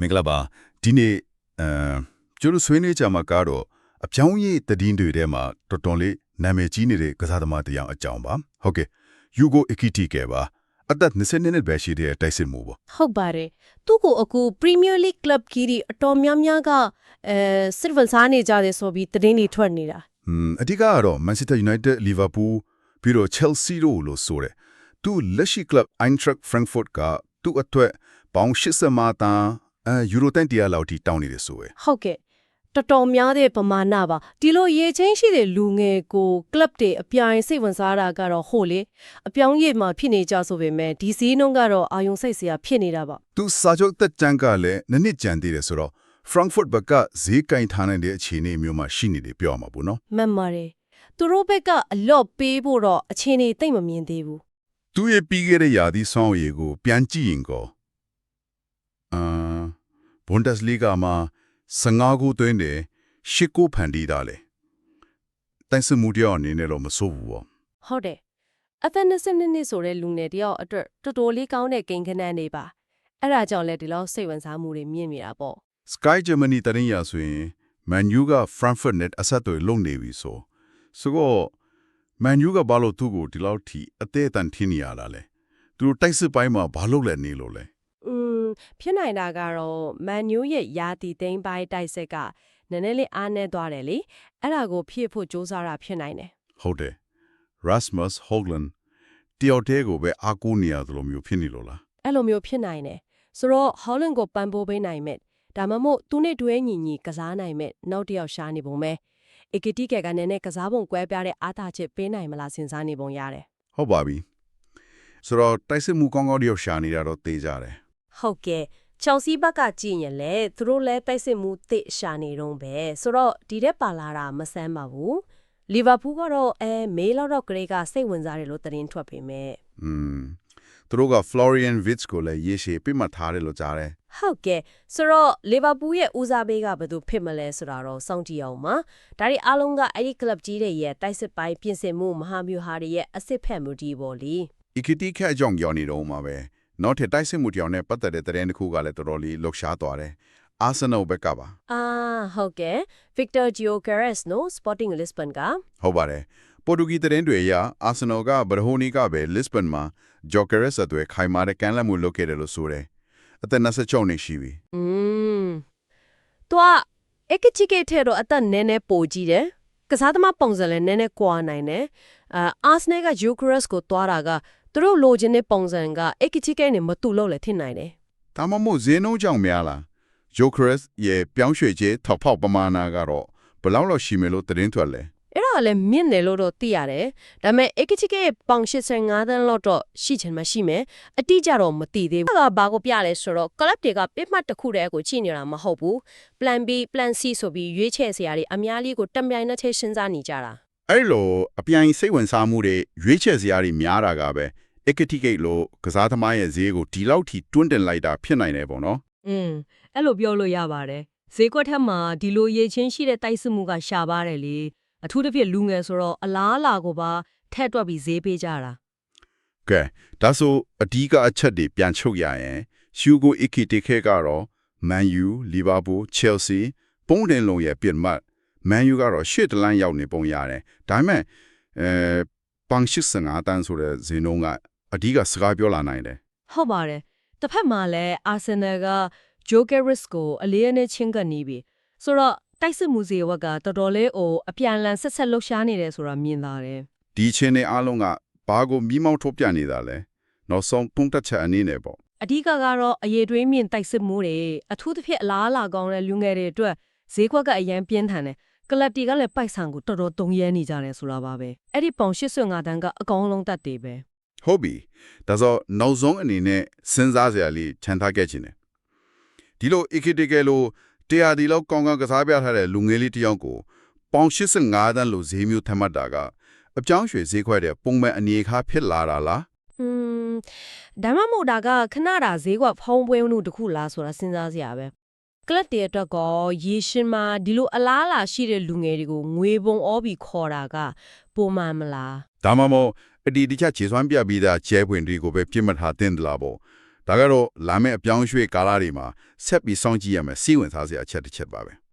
မင်္ဂလာပါဒီနေ့အဲကျိုးတို့ဆွေးနွေးကြမှာကတော့အပြောင်းရေးတည်င်းတွေထဲမှာတော်တော်လေးနာမည်ကြီးနေတဲ့ကစားသမားတစ်ယောက်အကြောင်းပါဟုတ်ကဲ့ယူဂိုအီကီတီကပါအသက်20နှစ်နဲ့ပဲရှိတဲ့တိုက်စစ်မှုပေါ့ဟုတ်ပါတယ်သူ့ကိုအခု Premier League Club ကြီးဒီအတော်များများကအဲစစ်ဝန်စားနေကြတယ်ဆိုပြီးသတင်းတွေထွက်နေတာဟွန်းအဓိကကတော့ Manchester United Liverpool ပြီးတော့ Chelsea တို့လို့ဆိုတယ်သူလက်ရှိ club Eintracht Frankfurt ကသူ့အတွက်ပေါင်80မာတန် အဲယူရိုတန်တရာလောက်ထိတောင်းနေတယ်ဆိုရယ်ဟုတ်ကဲ့တော်တော်များတဲ့ပမာဏပါဒီလိုရေချင်းရှိတဲ့လူငယ်ကို club တွေအပြိုင်စိတ်ဝင်စားတာကတော့ဟိုလေအပြောင်းရေးမှာဖြစ်နေကြဆိုပေမဲ့ဒီစည်းနှုန်းကတော့အာယုံစိတ်စရာဖြစ်နေတာပါသူစာချုပ်သက်တမ်းကလည်းနှစ်နှစ်ကြံသေးတယ်ဆိုတော့ Frankfurt ဘက်ကဈေးကင်ထားနိုင်တဲ့အခြေအနေမျိုးမှာရှိနေတယ်ပြောရမှာပေါ့နော်မှန်ပါတယ်သူတို့ဘက်ကအလော့ပေးဖို့တော့အခြေအနေသိမ့်မမြင်သေးဘူးသူရဲ့ပြီးခဲ့တဲ့ယာသီဆောင်းရေကိုပြန်ကြည့်ရင်ကောအာ ဘွန်ဒက်စ်လီဂါမှာ15ခုသွင်းတယ်10ခုဖန်တီးတာလေတိုင်စမှုတယောက်အနေနဲ့တော့မဆိုးဘူးပေါ့ဟုတ်တယ်အသက်22နှစ်ဆိုတဲ့လူငယ်တယောက်အတွက်တော်တော်လေးကောင်းတဲ့ကိန်းခဏနေပါအဲ့ဒါကြောင့်လဲဒီလောက်စိတ်ဝင်စားမှုတွေမြင့်နေတာပေါ့ Sky Germany တရင်ရဆိုရင် Man U က Frankfurt net အဆက်အသွယ်လုပ်နေပြီဆိုဆိုတော့ Man U ကဘာလို့သူ့ကိုဒီလောက်ထိအသေးအတန်ထင်းနေရတာလဲသူတို့တိုက်စစ်ပိုင်းမှာဘာလို့လဲနေလို့လဲอืม ဖြစ်နိုင်တာကတော့မန်ညူရဲ့ယာတီသိန်းပိုင်းတိုက်ဆက်ကနည်းနည်းလေးအားနည်းသွားတယ်လေအဲ့ဒါကိုဖြည့်ဖို့စူးစမ်းတာဖြစ်နိုင်တယ်ဟုတ်တယ် Rasmus Hogland တယောက်တည်းကိုပဲအားကိုးနေရတယ်လို့မျိုးဖြစ်နေလို့လားအဲ့လိုမျိုးဖြစ်နိုင်တယ်ဆိုတော့ဟောလန်ကိုပန်ပိုးပေးနိုင်မဲ့ဒါမှမဟုတ်သူနဲ့တွဲညီညီကစားနိုင်မဲ့နောက်တစ်ယောက်ရှားနေပုံပဲအကတိကကလည်းနဲ့ကစားပုံကွဲပြားတဲ့အားသာချက်ပေးနိုင်မလားစဉ်းစားနေပုံရတယ်ဟုတ်ပါပြီဆိုတော့တိုက်စစ်မှုကောင်းကောင်းတယောက်ရှာနေတာတော့သိကြတယ် ဟုတ်ကဲ့ချောင်စီဘက်ကကြည့်ရင်လေသူတို့လည်းတိုက်စစ်မှုတစ်ရှာနေတော့ပဲဆိုတော့ဒီတက်ပါလာတာမဆန်းပါဘူးလီဗာပူးကတော့အဲမေးလောက်တော့ကလေးကစိတ်ဝင်စားတယ်လို့သတင်းထွက်ပေမဲ့อืมသူတို့က Florian Wirtz ကိုလည်းရေရှည်ပြတ်မှတ်ထားတယ်လို့ကြားတယ်ဟုတ်ကဲ့ဆိုတော့လီဗာပူးရဲ့ဦးစားပေးကဘယ်သူဖြစ်မလဲဆိုတာတော့စောင့်ကြည့်အောင်ပါဒါတွေအားလုံးကအဲ့ဒီကလပ်ကြီးတွေရဲ့တိုက်စစ်ပိုင်းပြင်ဆင်မှုမဟာဗျူဟာတွေရဲ့အစ်စ်ဖက်မှုဒီပေါ့လီ Equity ခက်အကြောင်းကြောင်းနေတော့မှာပဲ နောက်ထပ်တိုက်စစ်မှုတယောက်နဲ့ပတ်သက်တဲ့သတင်းတစ်ခုကလည်းတော်တော်လေးလှုပ်ရှားသွားတယ် Arsenal ဘက်ကပါအာဟုတ်ကဲ့ Victor Gyokeres နော် Sporting Lisbon ကဟုတ်ပါတယ်ပေါ်တူဂီသတင်းတွေအရ Arsenal ကဘရဟိုနီကပဲ Lisbon မှာ Jokeres အတွေ့ခိုင်မာတဲ့ကမ်းလှမ်းမှုလုပ်ခဲ့တယ်လို့ဆိုတယ်အသက်26နှစ်ရှိပြီอืมတော့အကချီကေထဲတော့အသက်နည်းနည်းပိုကြီးတယ်ကစားသမားပုံစံလည်းနည်းနည်းကွာနိုင်တယ်အာအာဆနယ်ကယူကရက်စ်ကိုတွားတာက သူတို့လိုချင်တဲ့ပုံစံကအကချီကေနဲ့မတူလို့လည်းထင်နိုင်တယ်ဒါမှမဟုတ်ဈေးနှုန်းကြောင့်များလား Jokeres ရဲ့ပြောင်းရွှေ့ခြင်းထောက်ဖောက်ပမာဏကတော့ဘယ်လောက်လောက်ရှိမယ်လို့သတင်းထွက်လဲအဲ့ဒါလည်းမြင့်တယ်လို့တော့သိရတယ်ဒါပေမဲ့အကချီကေရဲ့ပေါင်85တန်းလောက်တော့ရှိချင်မှရှိမယ်အတိအကျတော့မသိသေးဘူးကဘာကိုပြလဲဆိုတော့ club တွေကပြစ်မှတ်တစ်ခုတည်းကိုကြည့်နေတာမဟုတ်ဘူး plan B plan C ဆိုပြီးရွေးချယ်စရာတွေအများကြီးကိုတပြိုင်နက်တည်းစဉ်းစားနေကြတာအဲ့လိုအပြိုင်စိတ်ဝင်စားမှုတွေရွေးချယ်စရာတွေများတာကပဲ equity gate လို့ကစားသမားရဲ့ဈေးကိုဒီလောက်ထိတွန်းတင်လိုက်တာဖြစ်နိုင်တယ်ပေါ့နော်อืมအဲ့လိုပြောလို့ရပါတယ်ဈေးကွက်ထက်မှာဒီလိုရေချင်းရှိတဲ့တိုက်စစ်မှုကရှာပါတယ်လေအထူးသဖြင့်လူငယ်ဆိုတော့အလားအလာကိုပါထက်တွက်ပြီးဈေးပေးကြတာကဲဒါဆိုအဓိကအချက်တွေပြန်ချုပ်ရရင် Hugo Ekitike ကတော့ Man U, Liverpool, Chelsea ပုံတင်လုံးရဲ့ပြင်မှတ် Man U ကတော့ရှေ့တလန်းရောက်နေပုံရတယ်ဒါပေမဲ့အဲပန်85တန်းဆိုတဲ့ဇီနုံက အဓိကစကားပြောလာနိုင်တယ်ဟုတ်ပါတယ်တစ်ဖက်မှာလည်းအာဆင်နယ်က Jokeris ကိုအလေးအနက်ချင်းကနေပြီဆိုတော့တိုက်စစ်မှုစီဝက်ကတော်တော်လေးဟိုအပြန်အလှန်ဆက်ဆက်လှုပ်ရှားနေတယ်ဆိုတာမြင်လာတယ်ဒီချင်းတွေအားလုံးကဘာကိုမိမောင်းထုတ်ပြနေတာလဲနောက်ဆုံးပုံတက်ချက်အနေနဲ့ပေါ့အဓိကကတော့အရေးတွင်းမြင့်တိုက်စစ်မှုတွေအထူးသဖြင့်အလားအလာကောင်းတဲ့လူငယ်တွေအတွက်ဈေးကွက်ကအရန်ပြင်းထန်တယ်ကလပ်တီကလည်းပိုက်ဆံကိုတော်တော်တုံရဲနေကြတယ်ဆိုတာပါပဲအဲ့ဒီပေါင်85တန်းကအကောင်လုံးတက်တွေပဲ ဟုတ်ပြီဒါဆိုနောက်ဆုံးအနေနဲ့စဉ်းစားစရာလေးခြံထားခဲ့ခြင်းတယ်ဒီလို equity လို့တရားဒီလောက်ကောင်းကောင်းကစားပြထားတဲ့လူငယ်လေးတစ်ယောက်ကိုပေါင်85တန်းလို့ဈေးမျိုးထမှတ်တာကအပြောင်းရွှေဈေးခွက်တဲ့ပုံမှန်အနေအခါဖြစ်လာတာလားอืมဒါမှမဟုတ်ဒါကခဏတာဈေးကွက်ဖုံးပွင့်မှုတစ်ခုလားဆိုတာစဉ်းစားစရာပဲ ကလပ်တွေအတွက်ကောရေရှင်မှာဒီလိုအလားအလာရှိတဲ့လူငယ်တွေကိုငွေပုံဩပြီးခေါ်တာကပုံမှန်မလားဒါမှမဟုတ်အဒီတခြားခြေစွမ်းပြပြီးသားကျဲပွင့်တွေကိုပဲပြစ်မှတ်ထားတင်သလားပေါ့ဒါကတော့လာမယ့်အပြောင်းအရွှေ့ကာလတွေမှာဆက်ပြီးစောင့်ကြည့်ရမယ်စီးဝင်စားစရာအချက်တစ်ချက်ပါပဲ